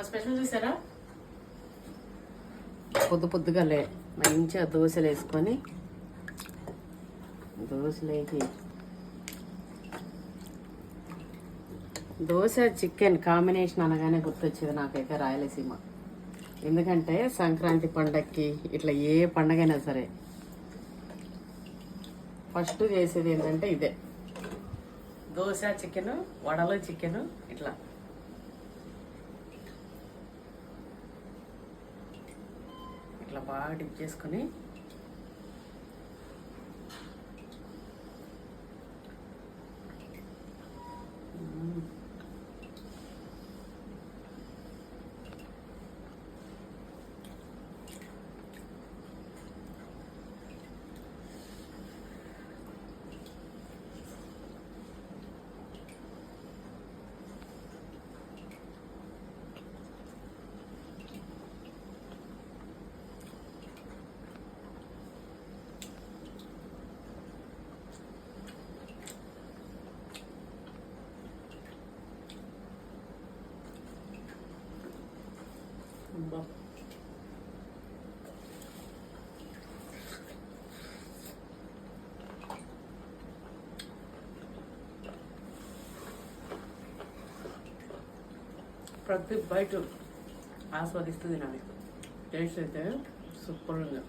మా స్పెషల్ చూసారా? పొద్దు పొద్దుగాలే మంచిగా దోశలు వేసుకొని దోశలు వేసి దోశ చికెన్ కాంబినేషన్ అనగానే గుర్తొచ్చేది నాకైతే రాయలసీమ. ఎందుకంటే సంక్రాంతి పండక్కి ఇట్లా ఏ పండగైనా సరే ఫస్ట్ చేసేది ఏంటంటే ఇదే. దోశ చికెన్ వడలు చికెన్ ఇట్లా. ఇట్లా బాగా డిప్ చేసుకొని అబ్బా. ప్రతి బయట ఆస్వాదిస్తూ తినాలి టేస్ట్ అయితే సూపర్ ఉంది